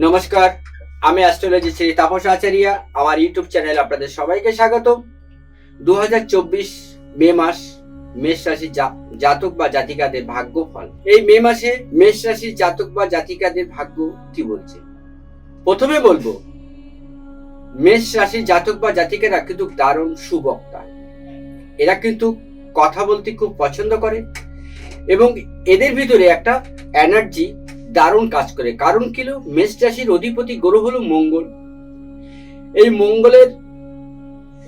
নমস্কার, আমি অ্যাস্ট্রোলজি শ্রী তাপস আচারিয়া, আমার ইউটিউব চ্যানেল আপনাদের সবাইকে স্বাগত দু হাজার চব্বিশ মে মাস, মেষ রাশির জা- জাতক বা জাতিকাদের ভাগ্য ফল। এই মে মাসে মেষ রাশির জাতক বা জাতিকাদের ভাগ্য কি বলছে? প্রথমে বলব, মেষ রাশির জাতক বা জাতিকারা কিন্তু দারুণ সুবক্তা। এরা কিন্তু কথা বলতে খুব পছন্দ করে এবং এদের ভিতরে একটা এনার্জি দারুণ কাজ করে। কারণ কি হলো? মেষ রাশির অধিপতি গ্রহ হলো মঙ্গল। এই মঙ্গলের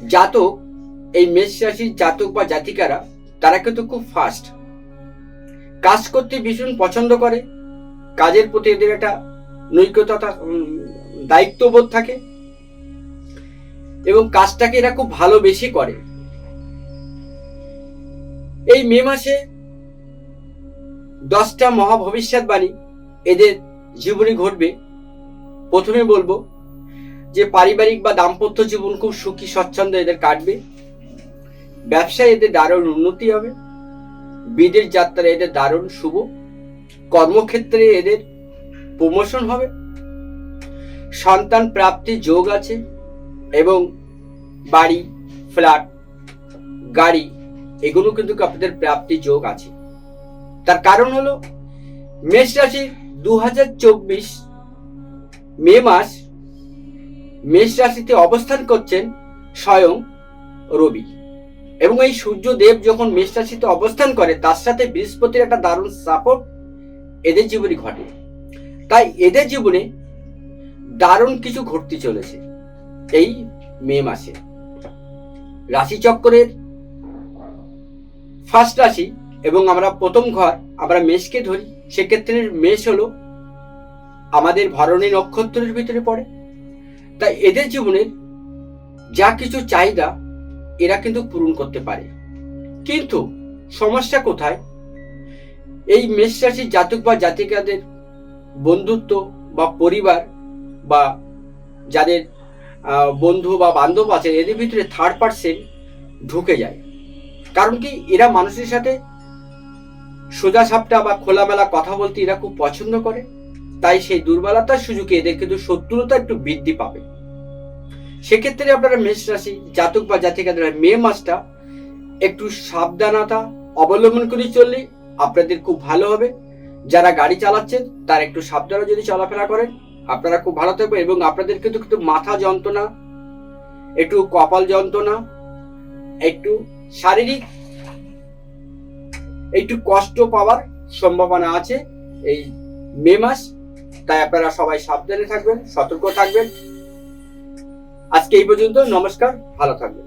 জাতক, এই মেষ রাশির জাতক বা জাতিকারা, তারা কিন্তু খুব ফাস্ট কাজ করতে ভীষণ পছন্দ করে। কাজের প্রতি এদের একটা নৈকতা দায়িত্ববোধ থাকে। এবং কাজটাকে এরা খুব ভালোবেসে করে। এই মে মাসে দশটা মহাভবিষ্যৎবাণী এদের জীবনে ঘটবে। প্রথমে বলব যে পারিবারিক বা দাম্পত্য জীবন খুব সুখী স্বচ্ছন্দ এদের কাটবে। ব্যবসায় এদের দারুণ উন্নতি হবে। বিদেশ যাত্রা এদের দারুণ শুভ। কর্মক্ষেত্রে এদের প্রমোশন হবে। সন্তান প্রাপ্তির যোগ আছে এবং বাড়ি, ফ্ল্যাট, গাড়ি, এগুলো কিন্তু আপনাদের প্রাপ্তি যোগ আছে। তার কারণ হলো মেষ রাশি দু হাজার চব্বিশ মে মাস মেষ রাশিতে অবস্থান করছেন স্বয়ং রবি। এবং এই সূর্যদেব যখন মেষ রাশিতে অবস্থান করে, তার সাথে বৃহস্পতির একটা দারুণ সাপোর্ট এদের জীবনে ঘটে। তাই এদের জীবনে দারুণ কিছু ঘটতে চলেছে এই মে মাসে। রাশিচক্রের ফার্স্ট রাশি এবং আমরা প্রথম ঘর আমরা মেষকে ধরি, সেক্ষেত্রে মেষ হলো আমাদের ভরণী নক্ষত্রের ভিতরে পড়ে। তাই এদের জীবনের যা কিছু চাহিদা, এরা কিন্তু পূরণ করতে পারে। কিন্তু সমস্যা কোথায়? এই মেষ রাশির জাতক বা জাতিকাদের বন্ধুত্ব বা পরিবার বা যাদের বন্ধু বা বান্ধব আছে, এদের ভিতরে থার্ড পার্সেন্ট ঢুকে যায়। কারণ কি? এরা মানুষের সাথে সোজা সাপটা বা খোলামেলা কথা বলতে এরা খুব পছন্দ করে, তাই সেই দুর্বলতার সুযোগে এদের কিন্তু শত্রুতা একটু বৃদ্ধি পাবে। সেক্ষেত্রে আপনারা মেষ রাশি, জাতক বা জাতিকাদের মে মাসটা একটু সাবধানতা অবলম্বন করে চললে আপনাদের খুব ভালো হবে। যারা গাড়ি চালাচ্ছেন তার একটু সাবধানে যদি চলাফেরা করেন, আপনারা খুব ভালো থাকবেন এবং আপনাদের কিন্তু কিন্তু মাথা যন্ত্রণা, একটু কপাল যন্ত্রণা, একটু শারীরিক একটু কষ্ট পাওয়ার সম্ভাবনা আছে এই মে মাস, তাই আপনারা সবাই সাবধানে থাকবেন, সতর্ক থাকবেন। আজকে এই পর্যন্ত, নমস্কার, ভালো থাকবেন।